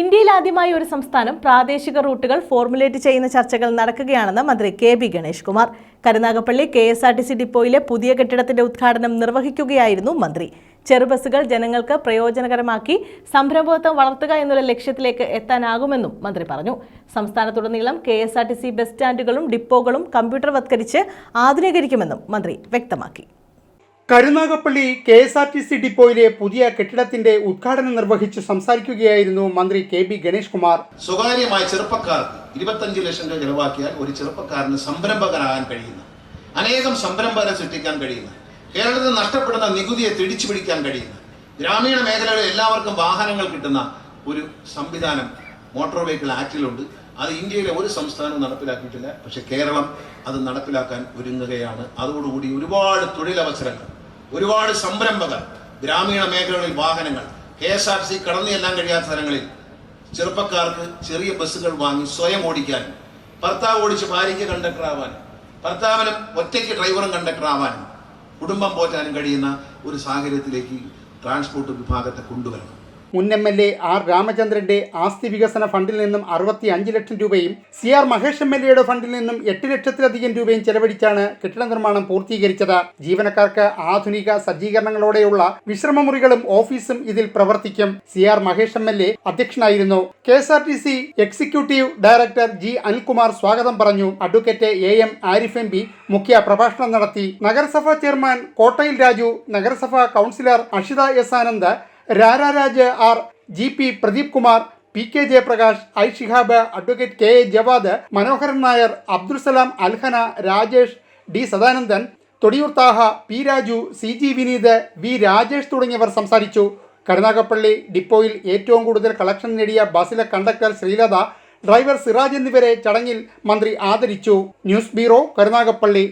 ഇന്ത്യയിൽ ആദ്യമായി ഒരു സംസ്ഥാനം പ്രാദേശിക റൂട്ടുകൾ ഫോർമുലേറ്റ് ചെയ്യുന്ന ചർച്ചകൾ നടക്കുകയാണെന്ന് മന്ത്രി K B Ganesh Kumar. Karunagappally K S R T C ഡിപ്പോയിലെ പുതിയ കെട്ടിടത്തിന്റെ ഉദ്ഘാടനം നിർവഹിക്കുകയായിരുന്നു മന്ത്രി. ചെറുബസ്സുകൾ ജനങ്ങൾക്ക് പ്രയോജനകരമാക്കി സംരംഭത്വം വളർത്തുക എന്നുള്ള ലക്ഷ്യത്തിലേക്ക് എത്താനാകുമെന്നും മന്ത്രി പറഞ്ഞു. സംസ്ഥാനത്തുടനീളം K S R T C bus സ്റ്റാൻഡുകളും ഡിപ്പോകളും കമ്പ്യൂട്ടർവത്കരിച്ച് ആധുനീകരിക്കുമെന്നും മന്ത്രി വ്യക്തമാക്കി. Karunagappally K S R T C ഡിപ്പോയിലെ പുതിയ കെട്ടിടത്തിന്റെ ഉദ്ഘാടനം നിർവഹിച്ച് സംസാരിക്കുകയായിരുന്നു മന്ത്രി കെ ബി ഗണേഷ് കുമാർ സ്വകാര്യമായ ചെറുപ്പക്കാർക്ക് ഇരുപത്തഞ്ച് ലക്ഷം രൂപ ചെലവാക്കിയാൽ ഒരു ചെറുപ്പക്കാരന് സംരംഭകനാകാൻ കഴിയുന്ന. അനേകം സംരംഭകരെ സൃഷ്ടിക്കാൻ കഴിയുന്ന. കേരളത്തിൽ നഷ്ടപ്പെടുന്ന നികുതിയെ തിരിച്ചു പിടിക്കാൻ കഴിയുന്ന. ഗ്രാമീണ മേഖലകളിൽ എല്ലാവർക്കും വാഹനങ്ങൾ കിട്ടുന്ന ഒരു സംവിധാനം മോട്ടോർ വെഹിക്കിൾ ആക്ടിലുണ്ട്. അത് ഇന്ത്യയിലെ ഒരു സംസ്ഥാനവും നടപ്പിലാക്കിയിട്ടില്ല. പക്ഷെ കേരളം അത് നടപ്പിലാക്കാൻ ഒരുങ്ങുകയാണ്. അതോടുകൂടി ഒരുപാട് തൊഴിലവസരങ്ങൾ ഒരുപാട് സംരംഭകർ ഗ്രാമീണ മേഖലകളിൽ വാഹനങ്ങൾ കെ എസ് ആർ സി കടന്നു ചെല്ലാൻ കഴിയാത്ത സ്ഥലങ്ങളിൽ ചെറുപ്പക്കാർക്ക് ചെറിയ ബസ്സുകൾ വാങ്ങി സ്വയം ഓടിക്കാൻ ഭർത്താവ് ഓടിച്ച് ഭാര്യയ്ക്ക് കണ്ടക്ടർ ആവാൻ ഭർത്താവിനും ഒറ്റയ്ക്ക് ഡ്രൈവറും കണ്ടക്ടർ ആവാൻ കുടുംബം പോറ്റാനും കഴിയുന്ന ഒരു സാഹചര്യത്തിലേക്ക് ട്രാൻസ്പോർട്ട് വിഭാഗത്തെ കൊണ്ടുവരണം. മുൻ എം എൽ എ ആർ രാമചന്ദ്രന്റെ ആസ്തി വികസന ഫണ്ടിൽ നിന്നും അറുപത്തി അഞ്ച് ലക്ഷം രൂപയും C R Mahesh M L എയുടെ ഫണ്ടിൽ നിന്നും എട്ട് ലക്ഷത്തിലധികം രൂപയും ചെലവഴിച്ചാണ് കെട്ടിട നിർമ്മാണം പൂർത്തീകരിച്ചത്. ജീവനക്കാർക്ക് ആധുനിക സജ്ജീകരണങ്ങളോടെയുള്ള വിശ്രമമുറികളും ഓഫീസും ഇതിൽ പ്രവർത്തിക്കും. C R Mahesh M L A അധ്യക്ഷനായിരുന്നു. K S R T C executive director G Anilkumar സ്വാഗതം പറഞ്ഞു. Advocate A M Arif M P മുഖ്യ പ്രഭാഷണം നടത്തി. നഗരസഭാ ചെയർമാൻ കോട്ടയിൽ രാജു നഗരസഭാ councillor Ashitha S Anand രാരാരാജ് R G P Pradeep Kumar P K Jayaprakash I Shihab advocate K A Javad Manoharan Nair Abdul Salam Alhana Rajesh D Sadanandan Thodiyoor Thaha P Raju C G Vineeth V Rajesh തുടങ്ങിയവർ സംസാരിച്ചു. കരുനാഗപ്പള്ളി ഡിപ്പോയിൽ ഏറ്റവും കൂടുതൽ collection നേടിയ ബസ്സിലെ conductor Sreelatha driver Siraj എന്നിവരെ ചടങ്ങിൽ മന്ത്രി ആദരിച്ചു. News bureau Karunagappally.